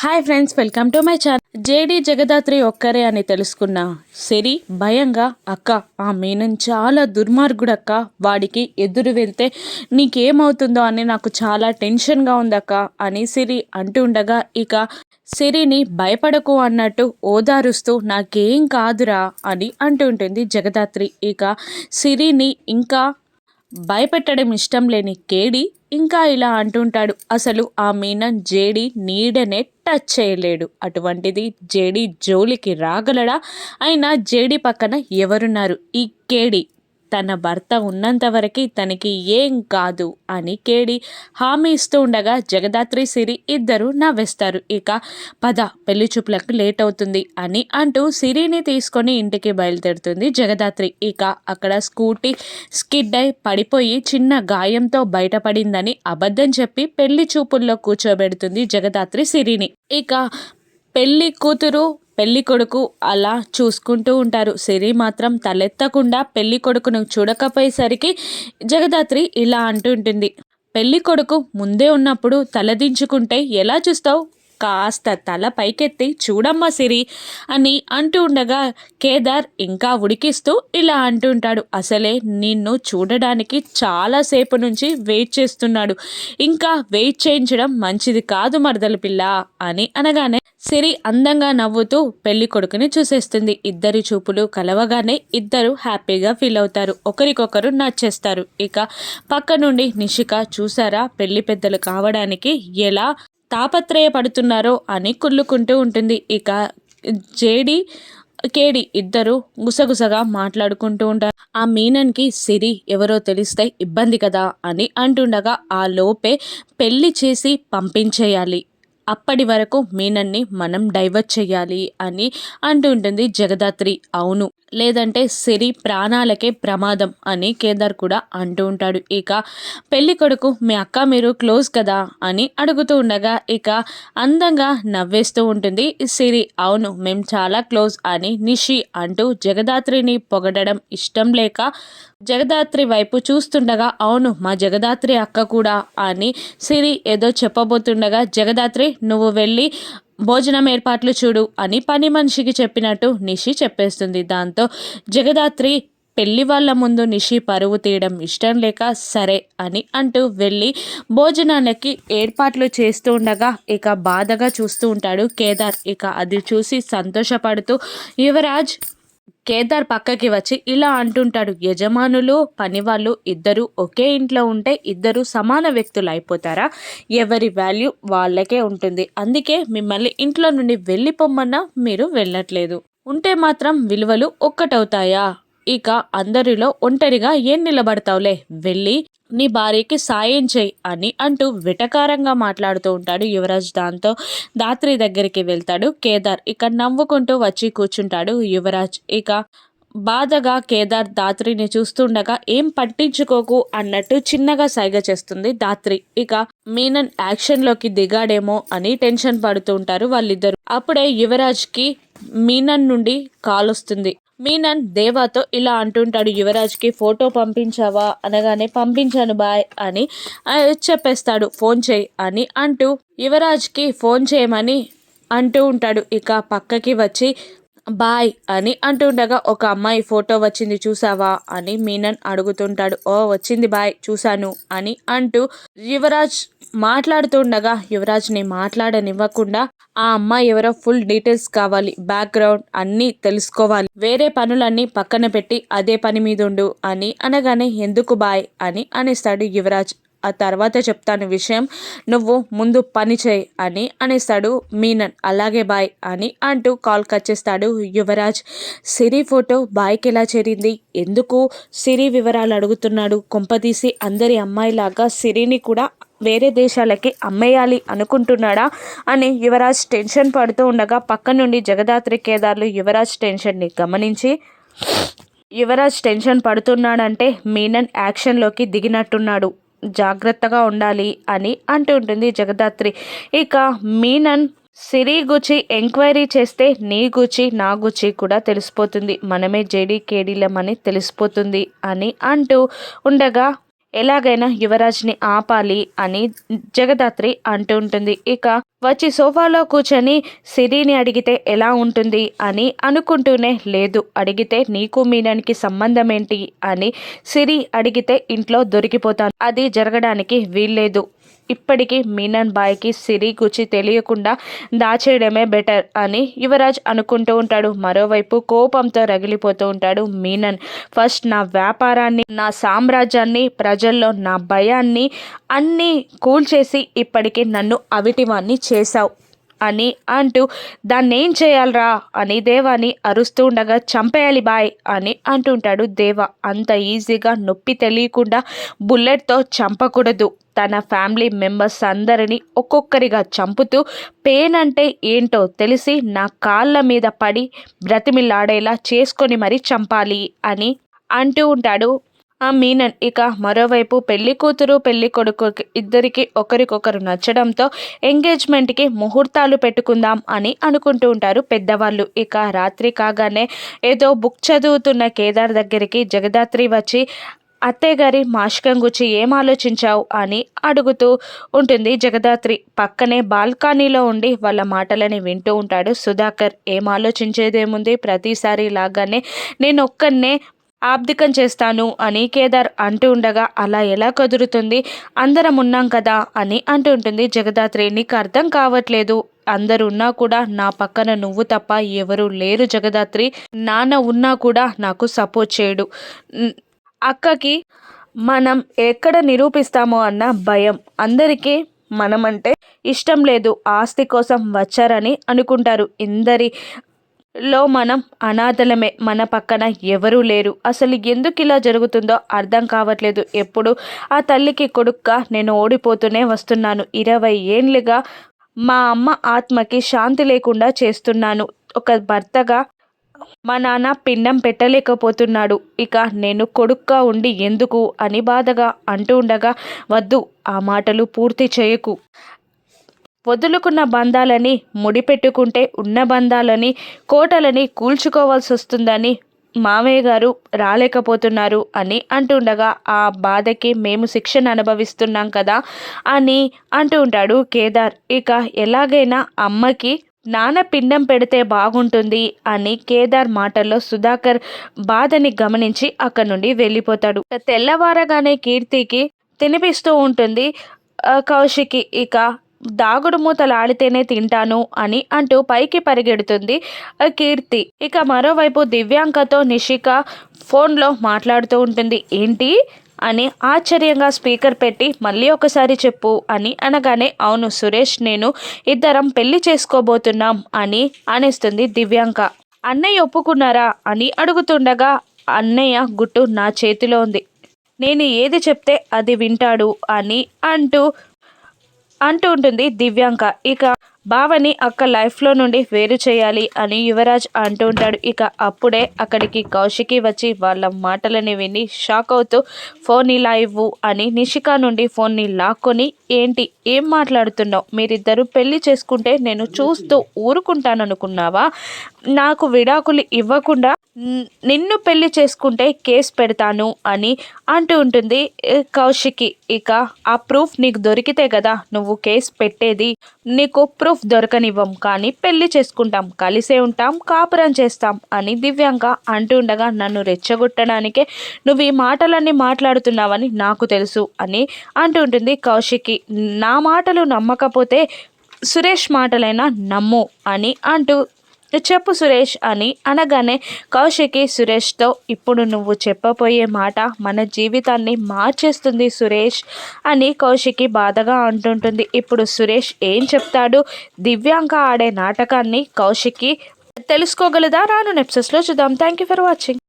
Hi friends welcome to my channel. JD Jagadhatri ఒక్కరే అని తెలుసుకున్న సిరి భయంగా అక్క ఆ మీనన్ చాలా దుర్మార్గుడక్క. వాడికి ఎదురు వెళ్తే నీకేమవుతుందో అని నాకు చాలా టెన్షన్గా ఉందక్క అని సిరి అంటుండగా ఇక సిరిని భయపడకు అన్నట్టు ఓదారుస్తూ నాకేం కాదురా అని అంటుంటుంది జగదాత్రి. ఇక సిరిని ఇంకా భయపెట్టడం ఇష్టం లేని కేడి ఇంకా ఇలా అంటుంటాడు. అసలు ఆ మీనన్ జేడి నీడనే టచ్ చేయలేడు. అటువంటిది జేడి జోలికి రాగలడా? అయినా జేడి పక్కన ఎవరున్నారు? ఈ కేడి తన భర్త ఉన్నంత వరకు తనకి ఏం కాదు అని కేడి హామీ ఇస్తూ ఉండగా జగదాత్రి సిరి ఇద్దరు నవ్వేస్తారు. ఇక పద పెళ్ళి చూపులకు లేట్ అవుతుంది అని అంటూ సిరిని తీసుకొని ఇంటికి బయలుదేరుతుంది జగదాత్రి. ఇక అక్కడ స్కూటీ స్కిడ్ అయి పడిపోయి చిన్న గాయంతో బయటపడిందని అబద్ధం చెప్పి పెళ్ళి చూపుల్లో కూర్చోబెడుతుంది జగదాత్రి సిరిని. ఇక పెళ్ళి కూతురు పెళ్ళి కొడుకు అలా చూసుకుంటూ ఉంటారు. సిరి మాత్రం తలెత్తకుండా పెళ్ళి కొడుకును చూడకపోయేసరికి జగదాత్రి ఇలా అంటుంటుంది. పెళ్ళి కొడుకు ముందే ఉన్నప్పుడు తలదించుకుంటే ఎలా చూస్తావు? కాస్త తల పైకెత్తి చూడమ్మా సిరి అని అంటూ ఉండగా కేదార్ ఇంకా ఉడికిస్తూ ఇలా అంటుంటాడు అసలే నిన్ను చూడడానికి చాలాసేపు నుంచి వెయిట్ చేస్తున్నాడు. ఇంకా వెయిట్ చేయించడం మంచిది కాదు మరదల పిల్ల అని అనగానే సిరి అందంగా నవ్వుతూ పెళ్ళి కొడుకుని చూసేస్తుంది. ఇద్దరి చూపులు కలవగానే ఇద్దరు హ్యాపీగా ఫీల్ అవుతారు. ఒకరికొకరు నచ్చేస్తారు. ఇక పక్క నుండి నిషిక చూసారా? పెళ్ళి పెద్దలు కావడానికి ఎలా తాపత్రయపడుతున్నారో అని కుళ్ళుకుంటూ ఉంటుంది. ఇక జేడి కేడి ఇద్దరు గుసగుసగా మాట్లాడుకుంటూ ఉంటారు. ఆ మీనన్కి సిరి ఎవరో తెలిస్తే ఇబ్బంది కదా అని అంటుండగా ఆ లోపే పెళ్ళి చేసి పంపించేయాలి. అప్పటి వరకు మీనన్ని మనం డైవర్ట్ చేయాలి అని అంటుంటుంది జగదాత్రి. అవును. లేదంటే సిరి ప్రాణాలకే ప్రమాదం అని కేదార్ కూడా అంటూ ఉంటాడు. ఇక పెళ్ళి కొడుకు మీ అక్క మీరు క్లోజ్ కదా? అని అడుగుతూ ఉండగా ఇక అందంగా నవ్వేస్తూ ఉంటుంది సిరి. అవును మేము చాలా క్లోజ్ అని నిషి అంటూ జగదాత్రిని పొగడడం ఇష్టం లేక జగదాత్రి వైపు చూస్తుండగా అవును మా జగదాత్రి అక్క కూడా అని సిరి ఏదో చెప్పబోతుండగా జగదాత్రి నువ్వు వెళ్ళి భోజనం ఏర్పాట్లు చూడు అని పని మనిషికి చెప్పినట్టు నిషి చెప్పేస్తుంది. దాంతో జగదాత్రి పెళ్ళి వాళ్ళ ముందు నిషి పరువు తీయడం ఇష్టం లేక సరే అని అంటూ వెళ్ళి భోజనానికి ఏర్పాట్లు చేస్తూ ఉండగా ఇక బాధగా చూస్తూ ఉంటాడు కేదార్. ఇక అది చూసి సంతోషపడుతూ యువరాజ్ కేదార్ పక్కకి వచ్చి ఇలా అంటుంటాడు యజమానులు పనివాళ్ళు ఇద్దరు ఒకే ఇంట్లో ఉంటే ఇద్దరు సమాన వ్యక్తులు అయిపోతారా? ఎవరి వాల్యూ వాళ్ళకే ఉంటుంది. అందుకే మిమ్మల్ని ఇంట్లో నుండి వెళ్ళిపోమ్మన్నా మీరు వెళ్ళట్లేదు. ఉంటే మాత్రం విలువలు ఒక్కటవుతాయా? ఇక అందరిలో ఒంటరిగా ఏం నిలబడతావులే? వెళ్ళి నీ భార్యకి సాయం చేయి అని అంటూ విటకారంగా మాట్లాడుతూ ఉంటాడు యువరాజ్. దాంతో దాత్రి దగ్గరికి వెళ్తాడు. కేదార్ ఇక నవ్వుకుంటూ వచ్చి కూర్చుంటాడు యువరాజ్. ఇక బాధగా కేదార్ దాత్రిని చూస్తుండగా ఏం పట్టించుకోకు అన్నట్టు చిన్నగా సైగ చేస్తుంది దాత్రి. ఇక మీనన్ యాక్షన్లోకి దిగాడేమో అని టెన్షన్ పడుతూ ఉంటారు వాళ్ళిద్దరు. అప్పుడే యువరాజ్కి మీనన్ నుండి కాల్ వస్తుంది మీనన్ దేవాతో ఇలా అంటుంటాడు యువరాజ్కి ఫోటో పంపించావా? అనగానే పంపించాను బాయ్ అని చెప్పేస్తాడు ఫోన్ చేయి అని అంటూ యువరాజ్కి ఫోన్ చేయమని అంటూ ఉంటాడు. ఇక పక్కకి వచ్చి బాయ్ అని అంటుండగా ఒక అమ్మాయి ఫోటో వచ్చింది చూసావా? అని మీనన్ అడుగుతుంటాడు. ఓ వచ్చింది బాయ్ చూశాను అని అంటూ యువరాజ్ మాట్లాడుతుండగా యువరాజ్ని మాట్లాడనివ్వకుండా ఆ అమ్మాయి ఎవరో ఫుల్ డీటెయిల్స్ కావాలి బ్యాక్గ్రౌండ్ అన్నీ తెలుసుకోవాలి వేరే పనులన్నీ పక్కన పెట్టి అదే పని మీద ఉండు అని అనగానే ఎందుకు బాయ్? అని అనేస్తాడు యువరాజ్. ఆ తర్వాత చెప్తాను విషయం. నువ్వు ముందు పని చేయి అని అనేస్తాడు మీనన్. అలాగే బాయ్ అని అంటూ కాల్ కట్ చేస్తాడు యువరాజ్. సిరి ఫోటో బాయ్కి ఎలా చేరింది? ఎందుకు సిరి వివరాలు అడుగుతున్నాడు? కొంపదీసి అందరి అమ్మాయిలాగా సిరిని కూడా వేరే దేశాలకి అమ్మేయాలి అనుకుంటున్నాడా అని యువరాజ్ టెన్షన్ పడుతూ ఉండగా పక్క నుండి జగదాత్రి కేదార్లు యువరాజ్ టెన్షన్ని గమనించి యువరాజ్ టెన్షన్ పడుతున్నాడంటే మీనన్ యాక్షన్లోకి దిగినట్టున్నాడు. జాగ్రత్తగా ఉండాలి అని అంటుంటుంది జగదాత్రి. ఇక మీనన్ సిరి గుచి ఎంక్వైరీ చేస్తే నీ గుచి నా గుచి కూడా తెలిసిపోతుంది. మనమే జేడీ కేడీలమని తెలిసిపోతుంది అని అంటూ ఉండగా ఎలాగైనా యువరాజ్ని ఆపాలి అని జగదాత్రి అంటూ ఉంటుంది. ఇక వచ్చి సోఫాలో కూర్చొని సిరిని అడిగితే ఎలా ఉంటుంది అని అనుకుంటూనే లేదు. అడిగితే నీకు మీనానికి సంబంధం ఏంటి అని సిరి అడిగితే ఇంట్లో దొరికిపోతాను. అది జరగడానికి వీల్లేదు. ఇప్పటికీ మీనన్ బాయ్కి సిరి గుచి తెలియకుండా దాచేయడమే బెటర్ అని యువరాజ్ అనుకుంటూ ఉంటాడు. మరోవైపు కోపంతో రగిలిపోతూ ఉంటాడు మీనన్. ఫస్ట్ నా వ్యాపారాన్ని నా సామ్రాజ్యాన్ని ప్రజల్లో నా భయాన్ని అన్నీ కూల్చేసి ఇప్పటికీ నన్ను అవిటివాన్ని చేశావు. అని అంటూ దాన్ని ఏం చేయాలరా? అని దేవాని అరుస్తూ ఉండగా చంపేయాలి బాయ్ అని అంటుంటాడు దేవ. అంత ఈజీగా నొప్పి తెలియకుండా బుల్లెట్తో చంపకూడదు. తన ఫ్యామిలీ మెంబర్స్ అందరినీ ఒక్కొక్కరిగా చంపుతూ పెయిన్ అంటే ఏంటో తెలిసి నా కాళ్ళ మీద పడి బ్రతిమిలాడేలా చేసుకొని మరీ చంపాలి అని అంటూ ఉంటాడు ఆ మీనన్ ఇక మరోవైపు పెళ్ళి కూతురు పెళ్ళి కొడుకు ఇద్దరికి ఒకరికొకరు నచ్చడంతో ఎంగేజ్మెంట్కి ముహూర్తాలు పెట్టుకుందాం అని అనుకుంటూ ఉంటారు పెద్దవాళ్ళు. ఇక రాత్రి కాగానే ఏదో బుక్ చదువుతున్న కేదార్ దగ్గరికి జగదాత్రి వచ్చి అత్తయ్య గారి మాషకం గుచ్చి ఏం ఆలోచించావు? అని అడుగుతూ ఉంటుంది జగదాత్రి. పక్కనే బాల్కనీలో ఉండి వాళ్ళ మాటలని వింటూ ఉంటాడు. సుధాకర్ ఏం ఆలోచించేదేముంది? ప్రతిసారి లాగానే నేను ఒక్కనే ఆబ్దికం చేస్తాను అని కేదార్ అంటూ ఉండగా అలా ఎలా కుదురుతుంది? అందరం ఉన్నాం కదా అని అంటూ ఉంటుంది. జగదాత్రి నీకు అర్థం కావట్లేదు. అందరు ఉన్నా కూడా నా పక్కన నువ్వు తప్ప ఎవరు లేరు జగదాత్రి. నాన్న ఉన్నా కూడా నాకు సపోర్ట్ చేయడు. అక్కకి మనం ఎక్కడ నిరూపిస్తామో అన్న భయం. అందరికీ మనమంటే ఇష్టం లేదు. ఆస్తి కోసం వచ్చారని అనుకుంటారు. ఇందరి లో మనం అనాథలమే. మన పక్కన ఎవరూ లేరు. అసలు ఎందుకు ఇలా జరుగుతుందో అర్థం కావట్లేదు. ఎప్పుడు ఆ తల్లికి కొడుక్క నేను ఓడిపోతూనే వస్తున్నాను. ఇరవై ఏళ్ళుగా మా అమ్మ ఆత్మకి శాంతి లేకుండా చేస్తున్నాను. ఒక భర్తగా మా నాన్న పిండం పెట్టలేకపోతున్నాడు. ఇక నేను కొడుక్గా ఉండి ఎందుకు అని బాధగా అంటూ ఉండగా వద్దు ఆ మాటలు పూర్తి చేయకు. వదులుకున్న బంధాలని ముడిపెట్టుకుంటే ఉన్న బంధాలని కోటలని కూల్చుకోవాల్సి వస్తుందని మామయ్య గారు రాలేకపోతున్నారు అని అంటుండగా ఆ బాధకి మేము శిక్షణ అనుభవిస్తున్నాం కదా అని అంటూ ఉంటాడు కేదార్. ఇక ఎలాగైనా అమ్మకి నాన్న పిండం పెడితే బాగుంటుంది అని కేదార్ మాటల్లో సుధాకర్ బాధని గమనించి అక్కడి నుండి వెళ్ళిపోతాడు. తెల్లవారగానే కీర్తికి తినిపిస్తూ ఉంటుంది కౌశికి. ఇక దాగుడు మూతలాడితేనే తింటాను అని అంటూ పైకి పరిగెడుతుంది కీర్తి. ఇక మరోవైపు దివ్యాంకతో నిషిక ఫోన్లో మాట్లాడుతూ ఉంటుంది. ఏంటి? అని ఆశ్చర్యంగా స్పీకర్ పెట్టి మళ్ళీ ఒకసారి చెప్పు అని అనగానే అవును సురేష్ నేను ఇద్దరం పెళ్ళి చేసుకోబోతున్నాం అని అనేస్తుంది దివ్యాంక. అన్నయ్య ఒప్పుకున్నారా? అని అడుగుతుండగా అన్నయ్య గుట్టు నా చేతిలో ఉంది. నేను ఏది చెప్తే అది వింటాడు అని అంటూ అంటూ ఉంటుంది దివ్యాంక. ఇక బావని అక్క లైఫ్లో నుండి వేరు చేయాలి అని యువరాజ్ అంటూ ఉంటాడు. ఇక అప్పుడే అక్కడికి కౌశికి వచ్చి వాళ్ళ మాటలని విని షాక్ అవుతూ ఫోన్ ఇలా ఇవ్వు అని నిషిక నుండి ఫోన్ని లాక్కొని ఏంటి ఏం మాట్లాడుతున్నావు? మీరిద్దరూ పెళ్ళి చేసుకుంటే నేను చూస్తూ ఊరుకుంటాననుకున్నావా? నాకు విడాకులు ఇవ్వకుండా నిన్ను పెళ్ళి చేసుకుంటే కేసు పెడతాను అని అంటూ ఉంటుంది కౌశికి. ఇక ఆ ప్రూఫ్ నీకు దొరికితే కదా నువ్వు కేసు పెట్టేది. నీకు ప్రూఫ్ దొరకనివ్వం కానీ పెళ్ళి చేసుకుంటాం కలిసే ఉంటాం కాపురం చేస్తాం అని దివ్యాంక అంటూ ఉండగా నన్ను రెచ్చగొట్టడానికే నువ్వు ఈ మాటలన్నీ మాట్లాడుతున్నావని నాకు తెలుసు అని అంటూ ఉంటుంది కౌశికి. నా మాటలు నమ్మకపోతే సురేష్ మాటలైనా నమ్ము అని అంటూ చెప్పు సురేష్ అని అనగానే కౌశికి సురేష్తో ఇప్పుడు నువ్వు చెప్పబోయే మాట మన జీవితాన్ని మార్చేస్తుంది సురేష్ అని కౌశికి బాధగా అంటుంటుంది. ఇప్పుడు సురేష్ ఏం చెప్తాడు? దివ్యాంక ఆడే నాటకాన్ని కౌశికి తెలుసుకోగలదా? రాను నెప్సెస్లో చూద్దాం. Thank you for watching